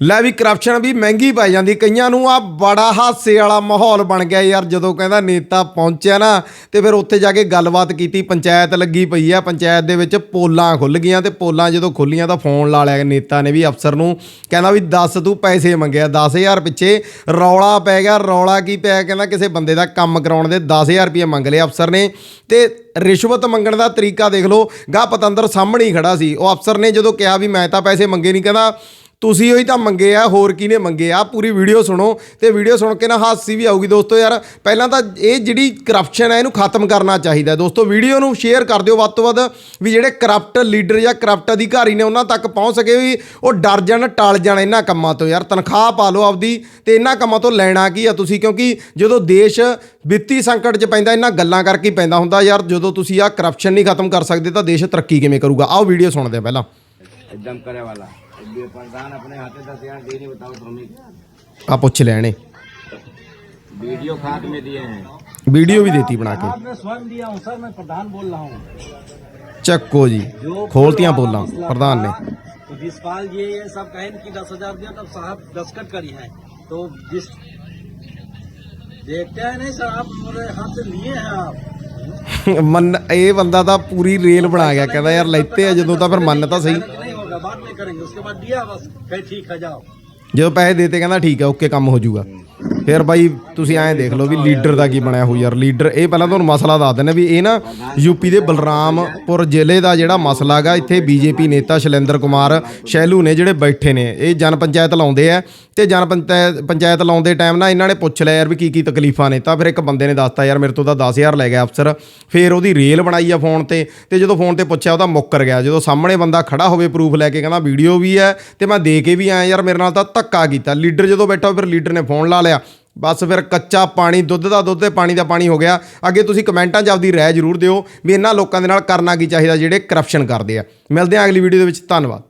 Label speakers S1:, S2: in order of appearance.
S1: ਲੈ ਵੀ ਕਰਪਸ਼ਨ ਵੀ ਮਹਿੰਗੀ ਪੈ ਜਾਂਦੀ। ਕਈਆਂ ਨੂੰ ਆ ਬੜਾ ਹਾਸੇ ਵਾਲਾ ਮਾਹੌਲ ਬਣ ਗਿਆ ਯਾਰ, ਜਦੋਂ ਕਹਿੰਦਾ ਨੇਤਾ ਪਹੁੰਚਿਆ ਨਾ, ਤੇ ਫਿਰ ਉੱਥੇ ਜਾ ਕੇ ਗੱਲਬਾਤ ਕੀਤੀ, ਪੰਚਾਇਤ ਲੱਗੀ ਪਈ ਆ, ਪੰਚਾਇਤ ਦੇ ਵਿੱਚ ਪੋਲਾਂ ਖੁੱਲ ਗਈਆਂ ਤੇ ਪੋਲਾਂ ਜਦੋਂ ਖੁੱਲੀਆਂ ਤਾਂ ਫੋਨ ਲਾ ਲਿਆ ਨੇਤਾ ਨੇ ਵੀ ਅਫਸਰ ਨੂੰ, ਕਹਿੰਦਾ ਵੀ ਦੱਸ ਤੂੰ ਪੈਸੇ ਮੰਗਿਆ 10000 ਪਿੱਛੇ ਰੌਲਾ ਪੈ ਗਿਆ, ਰੌਲਾ ਕੀ ਪਿਆ, ਕਹਿੰਦਾ ਕਿਸੇ ਬੰਦੇ ਦਾ ਕੰਮ ਕਰਾਉਣ ਦੇ 10000 ਰੁਪਏ ਮੰਗ ਲਏ ਅਫਸਰ ਨੇ, ਤੇ ਰਿਸ਼ਵਤ ਮੰਗਣ ਦਾ ਤਰੀਕਾ ਦੇਖ ਲਓ ਗਾ ਪਤੰਦਰ ਸਾਹਮਣੇ ਹੀ ਖੜਾ ਸੀ, ਉਹ ਅਫਸਰ ਨੇ ਜਦੋਂ ਕਿਹਾ ਵੀ ਮੈਂ ਤਾਂ ਪੈਸੇ ਮੰਗੇ ਨਹੀਂ ਕਹਿੰਦਾ ਤੁਸੀਂ ਉਹੀ ਤਾਂ ਮੰਗੇ ਆ, ਹੋਰ ਕਿਹਨੇ ਮੰਗੇ ਆ? ਪੂਰੀ ਵੀਡੀਓ ਸੁਣੋ ਤੇ ਵੀਡੀਓ ਸੁਣ ਕੇ ਨਾ ਹਾਸੀ ਵੀ ਆਊਗੀ ਦੋਸਤੋ ਯਾਰ। ਪਹਿਲਾਂ ਤਾਂ ਇਹ ਜਿਹੜੀ ਕਰਪਸ਼ਨ ਹੈ ਇਹਨੂੰ ਖਤਮ ਕਰਨਾ ਚਾਹੀਦਾ ਦੋਸਤੋ। ਵੀਡੀਓ ਨੂੰ ਸ਼ੇਅਰ ਕਰ ਦਿਓ ਵੱਧ ਤੋਂ ਵੱਧ ਵੀ ਜਿਹੜੇ ਕਰਪਟ ਲੀਡਰ ਜਾਂ ਕਰਪਟ ਅਧਿਕਾਰੀ ਨੇ ਉਹਨਾਂ ਤੱਕ ਪਹੁੰਚ ਸਕੇ ਵੀ ਉਹ ਡਰ ਜਾਣ, ਟਲ ਜਾਣ ਇਹਨਾਂ ਕੰਮਾਂ ਤੋਂ ਯਾਰ। ਤਨਖਾਹ ਪਾ ਲਓ ਆਪਦੀ ਤੇ ਇਹਨਾਂ ਕੰਮਾਂ ਤੋਂ ਲੈਣਾ ਕੀ ਆ ਤੁਸੀਂ? ਕਿਉਂਕਿ ਜਦੋਂ ਦੇਸ਼ ਵਿੱਤੀ ਸੰਕਟ 'ਚ ਪੈਂਦਾ, ਇਹਨਾਂ ਗੱਲਾਂ ਕਰਕੇ ਹੀ ਪੈਂਦਾ ਹੁੰਦਾ ਯਾਰ। ਜਦੋਂ ਤੁਸੀਂ ਆ ਕਰਪਸ਼ਨ ਨਹੀਂ ਖਤਮ ਕਰ ਸਕਦੇ ਤਾਂ ਦੇਸ਼ ਤਰੱਕੀ ਕਿਵੇਂ ਕਰੂਗਾ? ਆਓ ਵੀਡੀਓ ਸੁਣਦੇ ਆ ਪਹਿਲਾਂ।
S2: एकदम करे वाला ये प्रधान अपने हाथे दस हजार दे नहीं बताओ तो हमें
S1: ਆ ਪੁੱਛ ਲੈਣੇ
S2: वीडियो खाद में दिए हैं
S1: ਵੀਡੀਓ ਵੀ ਦੇਤੀ ਬਣਾ ਕੇ
S3: मैं स्वयं दिया हूँ सर मैं प्रधान बोल रहा हूँ
S1: ਚੱਕੋ ਜੀ ਖੋਲਤੀਆਂ ਬੋਲਾਂ ਪ੍ਰਧਾਨ ਨੇ
S3: तो जिसपाल जी ये सब कहें कि दस हजार दिया तब साहब दस्खत करी है तो जिस देखते हैं नहीं सर आप मेरे हाथ से लिए हैं आप
S1: ਮੰਨ ਇਹ ਬੰਦਾ ਤਾਂ ਪੂਰੀ ਰੇਲ ਬਣਾ ਗਿਆ ਕਹਿੰਦਾ ਯਾਰ ਲੈਤੇ ਆ ਜਦੋਂ ਤਾਂ ਫਿਰ ਮੰਨ ਤਾਂ ਸਹੀ
S3: नहीं होगा बाद में करेंगे उसके बाद दिया बस कहे ठीक है जाओ
S1: ਜਦੋਂ ਪੈਸੇ ਦੇਤੇ ਕਹਿੰਦਾ ਠੀਕ ਹੈ ਓਕੇ ਕੰਮ ਹੋ ਜਾਊਗਾ ਫਿਰ ਬਾਈ ਤੁਸੀਂ ਐਂ ਦੇਖ ਲਓ ਵੀ ਲੀਡਰ ਦਾ ਕੀ ਬਣਿਆ ਹੋ ਯਾਰ। ਲੀਡਰ ਇਹ ਪਹਿਲਾਂ ਤੁਹਾਨੂੰ ਮਸਲਾ ਦੱਸ ਦਿੰਦੇ ਵੀ ਇਹ ਨਾ ਯੂਪੀ ਦੇ ਬਲਰਾਮਪੁਰ ਜ਼ਿਲ੍ਹੇ ਦਾ ਜਿਹੜਾ ਮਸਲਾ ਹੈਗਾ ਇੱਥੇ ਬੀਜੇਪੀ ਨੇਤਾ ਸ਼ੈਲੇਂਦਰ ਕੁਮਾਰ ਸ਼ੈਲੂ ਨੇ ਜਿਹੜੇ ਬੈਠੇ ਨੇ। ਇਹ ਜਨ ਪੰਚਾਇਤ ਲਾਉਂਦੇ ਆ ਤੇ ਜਨ ਪੰਚਾਇਤ ਪੰਚਾਇਤ ਲਾਉਂਦੇ ਟਾਈਮ ਨਾ ਇਹਨਾਂ ਨੇ ਪੁੱਛ ਲਿਆ ਯਾਰ ਵੀ ਕੀ ਕੀ ਤਕਲੀਫਾਂ ਨੇ। ਤਾਂ ਫਿਰ ਇੱਕ ਬੰਦੇ ਨੇ ਦੱਸਤਾ ਯਾਰ ਮੇਰੇ ਤੋਂ ਤਾਂ 10000 ਲੈ ਗਿਆ ਅਫਸਰ। ਫਿਰ ਉਹਦੀ ਰੇਲ ਬਣਾਈ ਆ ਫੋਨ ਤੇ ਤੇ ਜਦੋਂ ਫੋਨ ਤੇ ਪੁੱਛਿਆ ਉਹਦਾ ਮੁੱਕਰ ਗਿਆ। ਜਦੋਂ ਸਾਹਮਣੇ ਬੰਦਾ ਖੜਾ ਹੋਵੇ ਪ੍ਰੂਫ ਲੈ ਕੇ ਕਹਿੰਦਾ ਵੀਡੀਓ ਵੀ ਹੈ ਤੇ ਮੈਂ ਦੇ ਕੇ ਵੀ ਆਇਆ ਯਾਰ ਮੇਰੇ ਨਾਲ ਤਾਂ ਧੱਕਾ ਕੀਤਾ। ਲੀਡਰ ਜਦੋਂ ਬੈਠਾ ਫਿਰ ਲੀਡਰ ਨੇ ਫੋਨ ਲਾ ਲਿਆ। ਬਸ ਫਿਰ ਕੱਚਾ ਪਾਣੀ, ਦੁੱਧ ਦਾ ਦੁੱਧ ਤੇ ਪਾਣੀ ਦਾ ਪਾਣੀ ਹੋ ਗਿਆ। ਅੱਗੇ ਤੁਸੀਂ ਕਮੈਂਟਾਂ 'ਚ ਆਪਦੀ ਰਾਏ ਜ਼ਰੂਰ ਦਿਓ ਵੀ ਇਹਨਾਂ ਲੋਕਾਂ ਦੇ ਨਾਲ ਕਰਨਾ ਕੀ ਚਾਹੀਦਾ, ਜਿਹੜੇ ਕਰਪਸ਼ਨ ਕਰਦੇ ਆ। ਮਿਲਦੇ ਹਾਂ ਅਗਲੀ ਵੀਡੀਓ ਦੇ ਵਿੱਚ। ਧੰਨਵਾਦ।